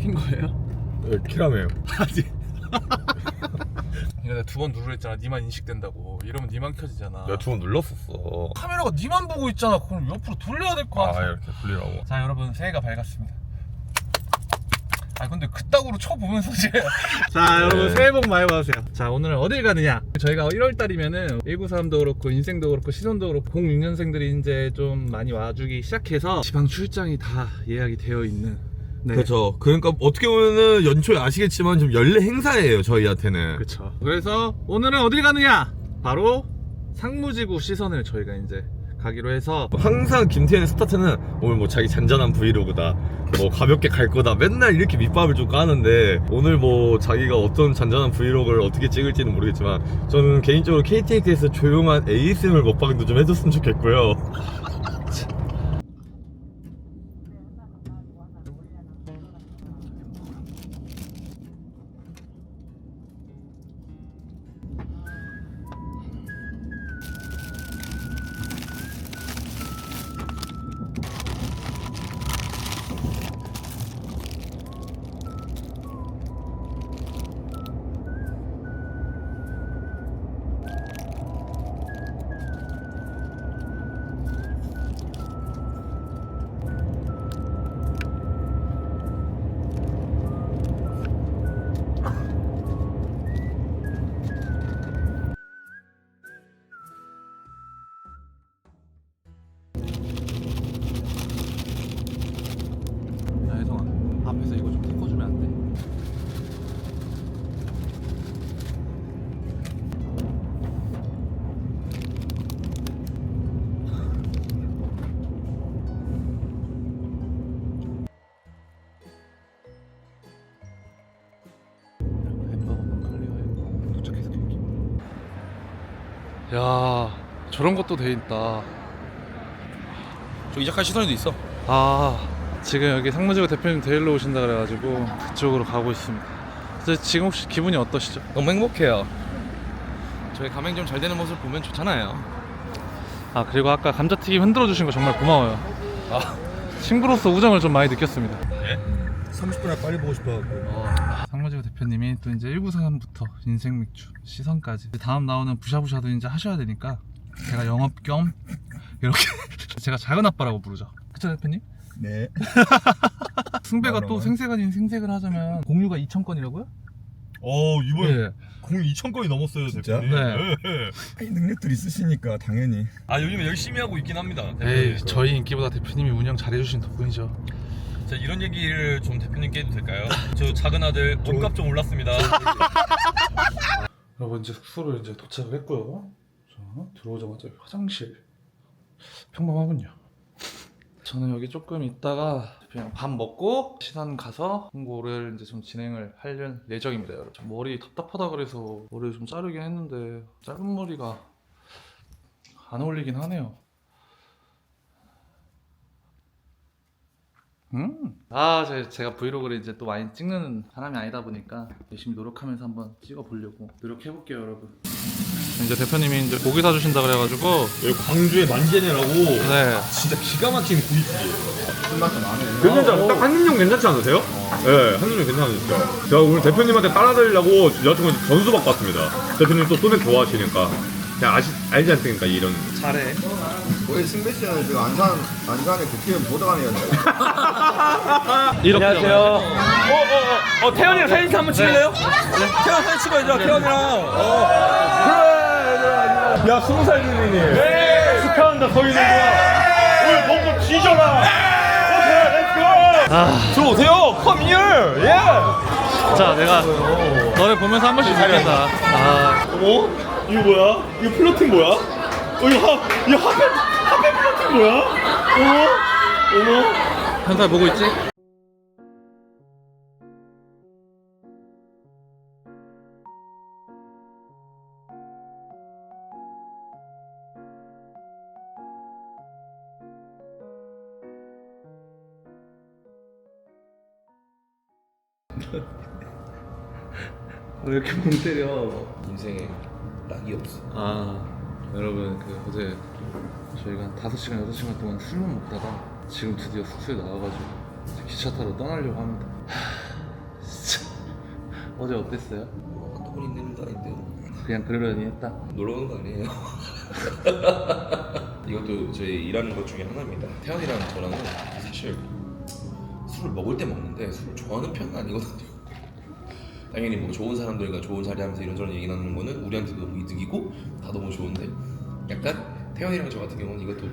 킨 거예요? 네, 키라메요. 아니 내가 두 번 누르라 했잖아 니만 인식된다고 이러면 니만 켜지잖아 내가 두 번 눌렀었어. 카메라가 니만 보고 있잖아 그럼 옆으로 돌려야 될 거 아 같아 이렇게 돌리라고. 자 여러분 새해가 밝았습니다 아 근데 그따구로 쳐보면서 이제 자 여러분 네. 새해 복 많이 받으세요 자 오늘은 어딜 가느냐 저희가 1월달이면은 1943도 그렇고 인생도 그렇고 시선도 그렇고 06년생들이 이제 좀 많이 와주기 시작해서 지방 출장이 다 예약이 되어 있는 네. 그렇죠. 그러니까 어떻게 보면은 연초에 아시겠지만 좀 연례 행사예요 저희한테는. 그렇죠. 그래서 오늘은 어딜 가느냐? 바로 상무지구 시선을 저희가 이제 가기로 해서 항상 김태현의 스타트는 오늘 뭐 자기 잔잔한 브이로그다 뭐 가볍게 갈 거다 맨날 이렇게 밑밥을 좀 까는데 오늘 뭐 자기가 어떤 잔잔한 브이로그를 어떻게 찍을지는 모르겠지만 저는 개인적으로 KTX에서 조용한 ASMR 먹방도 좀 해줬으면 좋겠고요 야 저런 것도 돼 있다 저 이작할 시선이도 있어. 아 지금 여기 상무지구 대표님 데리러 오신다 그래가지고 그쪽으로 가고 있습니다. 그래서 지금 혹시 기분이 어떠시죠? 너무 행복해요. 저희 가맹점 잘 되는 모습 보면 좋잖아요. 아 그리고 아까 감자튀김 흔들어 주신 거 정말 고마워요. 아, 친구로서 우정을 좀 많이 느꼈습니다. 30분에 빨리 보고 싶어갖고 상 무지구 대표님이 또 이제 1943부터 인생 맥주 시선까지 다음 나오는 부샤부샤도 이제 하셔야 되니까 제가 영업 겸 이렇게 제가 작은 아빠라고 부르죠. 그쵸 대표님? 네 승배가 또 그러면? 생색 아닌 생색을 하자면 공유가 2천 건이라고요? 어 이번에 네. 공 2천 건이 넘었어요 진짜? 대표님 네. 능력들 있으시니까 당연히 아 요즘 열심히 하고 있긴 합니다 에이 대표님께서. 저희 인기보다 대표님이 운영 잘해주신 덕분이죠. 자 이런 얘기를 좀 대표님께 해도 될까요? 저 작은 아들 몸값 좀 올랐습니다 여러분 이제 숙소로 이제 도착을 했고요. 자, 들어오자마자 화장실 평범하군요. 저는 여기 조금 있다가 그냥 밥 먹고 시선 가서 홍보를 이제 좀 진행을 할 예정입니다, 여러분. 저 머리 답답하다 그래서 머리를 좀 자르긴 했는데 짧은 머리가 안 어울리긴 하네요. 음. 아, 제, 제가 브이로그를 이제 또 많이 찍는 사람이 아니다 보니까 열심히 노력하면서 한번 찍어 보려고 노력해 볼게요, 여러분. 이제 대표님이 이제 고기 사주신다 그래가지고 여기 광주의 만제네라고 네. 진짜 기가 막힌 구이집이에요 괜찮죠? 딱 한입용 괜찮지 않으세요? 네, 한입용 괜찮으시죠? 제가 오늘 대표님한테 따라드리려고 여자친구 전수 받고 왔습니다. 대표님 또 소맥 좋아하시니까. 그냥 아시, 알지 않습니까, 이런. 잘해. 우리 승배 씨는 지금 안산 안산에 국회의원 보좌관이었는데 이렇게 안녕하세요. 어, 어, 어, 어, 태연이랑 사진 한번 찍을래요? 태연 사진 찍어 얘들아, 태연이랑. 어. 야, 스무 살 누리니. 네. 축하한다, 거야. 오늘 몸좀 뒤져라. 아, 들어오세요. Come here. 예. 자, 내가 너를 보면서 한 번씩 살린다. 아, 어머? 이거 뭐야? 이거 플러팅 뭐야? 어, 이거 하, 이거 하페, 하페 플러팅 뭐야? 어머? 어머? 현살 보고 있지? 왜 이렇게 멍 때려? 인생에 낙이 없어. 아 여러분 그 어제 저희가 한 5시간 6시간 동안 술만 먹다가 지금 드디어 숙소에 나와가지고 이제 기차 타러 떠나려고 합니다 하, 어제 어땠어요? 한동안 있는 일도 아닌데 그냥 그러려니 했다. 놀러 오는 거 아니에요? 이것도 저희 일하는 것 중에 하나입니다. 태연이랑 저랑은 사실 술을 먹을 때 먹는데 술을 좋아하는 편은 아니거든요. 당연히 뭐 좋은 사람들과 좋은 자리 하면서 이런저런 얘기 나누는 거는 우리한테도 너무 이득이고 다 너무 좋은데 약간 태연이랑 저 같은 경우는 이것도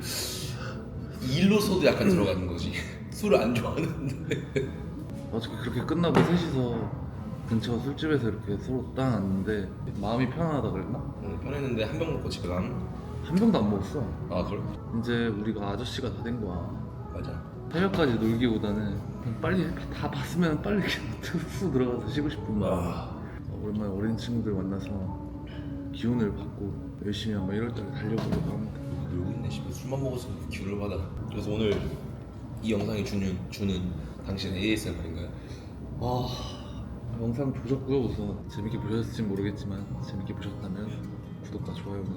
일로서도 약간 들어가는 거지. 술을 안 좋아하는데 어저께 그렇게 끝나고 셋이서 근처 술집에서 이렇게 서로 딱 앉는데 마음이 편안하다 그랬나? 오늘 편했는데 한 병 먹고 집에 감. 한 병도 안 먹었어. 아 그래? 이제 우리가 아저씨가 다 된 거야. 맞아. 새벽까지 놀기보다는 그냥 빨리 다 봤으면 빨리 쑥 들어가서 쉬고 싶은 마음. 아. 어, 오랜만에 어린 친구들 만나서 기운을 받고 열심히 한번 1월달에 달려보려고 합니다. 놀고 있네 씨발 술만 먹어서 기운을 받아 그래서 오늘 이 영상이 주는 주는 당신의 ASMR인가요? 아 영상 보셨고요 우선 재밌게 보셨을지 모르겠지만 재밌게 보셨다면 구독과 좋아요는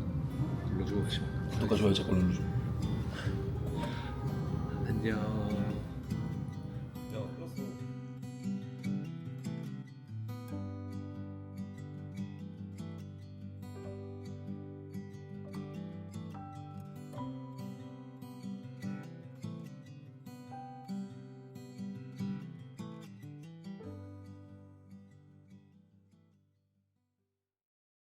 눌러주고 계십니다. 구독과 좋아요 자꾸 눌러줘 안녕.